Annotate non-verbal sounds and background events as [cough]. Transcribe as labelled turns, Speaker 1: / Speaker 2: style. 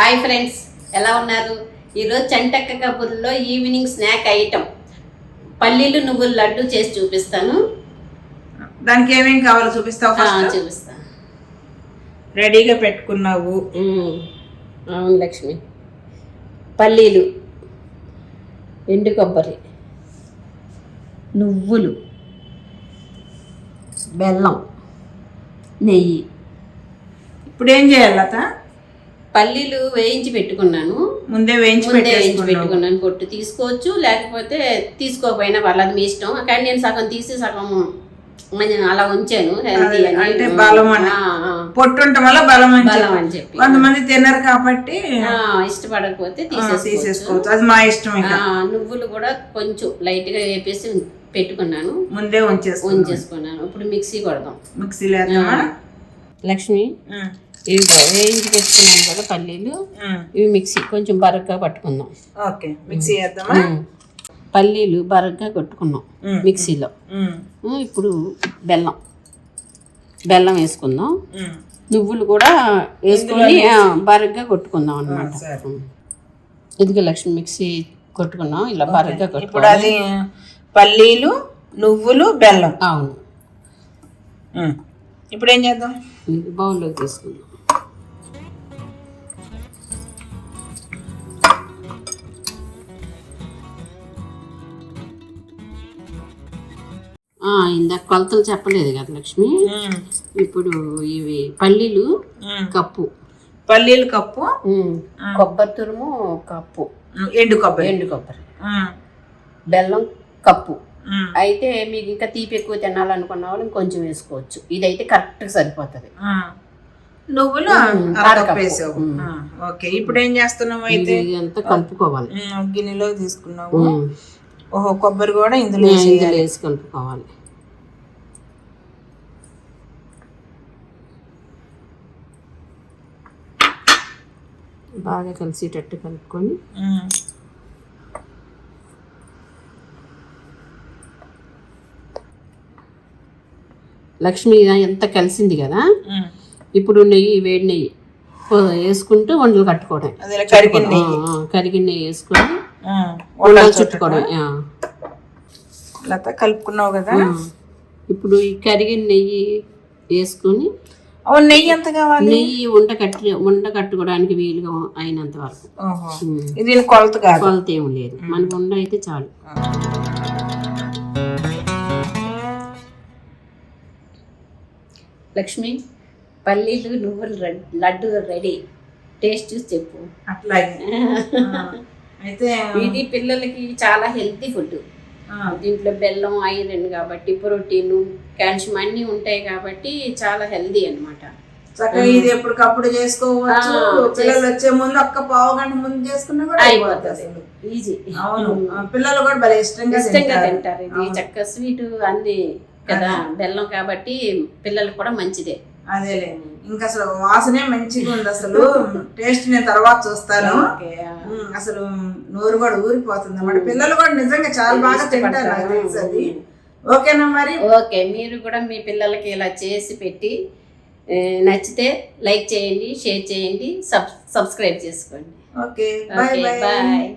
Speaker 1: Hi friends ఎలా ఉన్నారు? ఈరోజు చంటక్క కబుర్లో ఈవినింగ్ స్నాక్ ఐటమ్ పల్లీలు నువ్వులు లడ్డు చేసి చూపిస్తాను.
Speaker 2: దానికి ఏమేం కావాలో చూపిస్తావు
Speaker 1: చూపిస్తాను
Speaker 2: రెడీగా పెట్టుకున్నావు.
Speaker 1: అవును లక్ష్మి. పల్లీలు ఎండు కొబ్బరి నువ్వులు బెల్లం నెయ్యి.
Speaker 2: ఇప్పుడు ఏం చేయాలి లత?
Speaker 1: పల్లీలు వేయించి పెట్టుకున్నాను.
Speaker 2: ముందే వేయించి
Speaker 1: ముందే వేయించి పెట్టుకున్నాను. పొట్టు తీసుకోవచ్చు లేకపోతే తీసుకోకపోయినా పర్లేదు మీ ఇష్టం. కానీ నేను సగం తీసి సగం అలా ఉంచాను హెల్తీ
Speaker 2: అంటే బలం. పొట్టు ఉండటం వల్ల బలం
Speaker 1: బలం. అని చెప్పి.
Speaker 2: కొంతమంది తినరు కాబట్టి
Speaker 1: ఇష్టపడకపోతే తీసేసుకోవచ్చు.
Speaker 2: అది మా ఇష్టం
Speaker 1: నువ్వులు కూడా కొంచెం లైట్గా వేపేసి పెట్టుకున్నాను.
Speaker 2: ముందే ఉంచేసుకున్నాం
Speaker 1: ఉంచేసుకున్నాను. ఇప్పుడు మిక్సీ కొడదాం.
Speaker 2: మిక్సీలో వేద్దామా?
Speaker 1: లక్ష్మి ఇవి వేయించి పెట్టుకున్నాను కదా పల్లీలు? ఇవి మిక్సీ కొంచెం బరగ్గా పట్టుకుందాం.
Speaker 2: ఓకే మిక్సీ వేద్దామా.
Speaker 1: పల్లీలు బరగ్గా కొట్టుకున్నాం మిక్సీలో. ఇప్పుడు బెల్లం. బెల్లం వేసుకుందాం. నువ్వులు కూడా వేసుకొని బరగ్గా కొట్టుకుందాం అనమాట. ఇదిగో లక్ష్మి మిక్సీ కొట్టుకున్నాం? ఇలా బరగ్గా
Speaker 2: ఇప్పుడు అది పల్లీలు నువ్వులు బెల్లం.
Speaker 1: అవును.
Speaker 2: ఇప్పుడు ఏం చేద్దాం?
Speaker 1: ఇది బౌల్లోకి తీసుకుందాం. ఇందాక కొలతలు చెప్పలేదు కదా లక్ష్మి? ఇప్పుడు ఇవి పల్లీలు. కప్పు.
Speaker 2: పల్లీలు కప్పు.
Speaker 1: కొబ్బరి తురుము కప్పు.
Speaker 2: ఎండు కొబ్బరి.
Speaker 1: ఎండు కొబ్బరి. బెల్లం కప్పు. అయితే మీకు ఇంకా తీపి ఎక్కువ తినాలనుకున్న వాళ్ళు ఇంకొంచెం వేసుకోవచ్చు. ఇదైతే కరెక్ట్గా సరిపోతుంది.
Speaker 2: నువ్వులు. వేసావు. ఓకే. ఇప్పుడు ఏం చేస్తున్నావు అయితే?
Speaker 1: అంతా కలుపుకోవాలి?
Speaker 2: గిన్నెలో తీసుకున్నావు. ఓహో కొబ్బరి కూడా ఇందులో
Speaker 1: ఇందులో వేసి కలుపుకోవాలి. బాగా కలిసేటట్టు కలుపుకొని లక్ష్మి ఎంత కలిసింది కదా. ఇప్పుడు నెయ్యి వేడి నెయ్యి వేసుకుంటూ వండలు కట్టుకోవడం
Speaker 2: కరిగిన నెయ్యి
Speaker 1: వేసుకొని వండలు చుట్టుకోవడం
Speaker 2: లత కలుపుకున్నావు కదా.
Speaker 1: ఇప్పుడు ఈ కరిగిన నెయ్యి వేసుకొని
Speaker 2: నెయ్యి ఎంత కావాలి?
Speaker 1: నెయ్యి ఉండ కట్టి ఉండ కట్టుకోవడానికి వీలుగా అయినంత వరకు.
Speaker 2: ఇది కొలత కాదు.
Speaker 1: కొలత ఏం లేదు. మనకు ఉండ అయితే చాలు. లక్ష్మి పల్లీలు నువ్వులు రెడ్- లడ్డు రెడీ. టేస్ట్ చూసి చెప్పు.
Speaker 2: అట్లాగే. [laughs] ఆ, అయితే
Speaker 1: ఇది పిల్లలకి చాలా హెల్తీ ఫుడ్. దీంట్లో బెల్లం ఐరన్ కాబట్టి ప్రోటీన్ కాల్షియం అన్నీ ఉంటాయి కాబట్టి చాలా హెల్దీ అన్నమాట.
Speaker 2: చక్కగా ఇది ఎప్పటికప్పుడు చేసుకోవచ్చు. పిల్లలు వచ్చే ముందు ఒక్క పావు గంట ముందు చేసుకున్నా కూడా అయిపోతుంది.
Speaker 1: ఈజీ.
Speaker 2: అవును. [laughs] పిల్లలు కూడా భలే ఇష్టంగా
Speaker 1: ఇష్టంగా
Speaker 2: తింటారు.
Speaker 1: ఇది. చక్క స్వీట్ అన్ని కదా బెల్లం కాబట్టి పిల్లలకు కూడా మంచిదే.
Speaker 2: అదేలే. ఇంకా అసలు వాసనే మంచిగా ఉంది అసలు. టేస్ట్ నేను తర్వాత చూస్తాను. అసలు నోరు కూడా ఊరిపోతుంది అన్నమాట. పిల్లలు కూడా నిజంగా చాలా బాగా తింటారు నాకు తెలుసు అది. ఓకేనా మరి?
Speaker 1: ఓకే మీరు కూడా మీ పిల్లలకి ఇలా చేసి పెట్టి నచ్చితే లైక్ చేయండి షేర్ చేయండి సబ్ సబ్స్క్రైబ్ చేసుకోండి. Okay
Speaker 2: bye.
Speaker 1: బాయ్.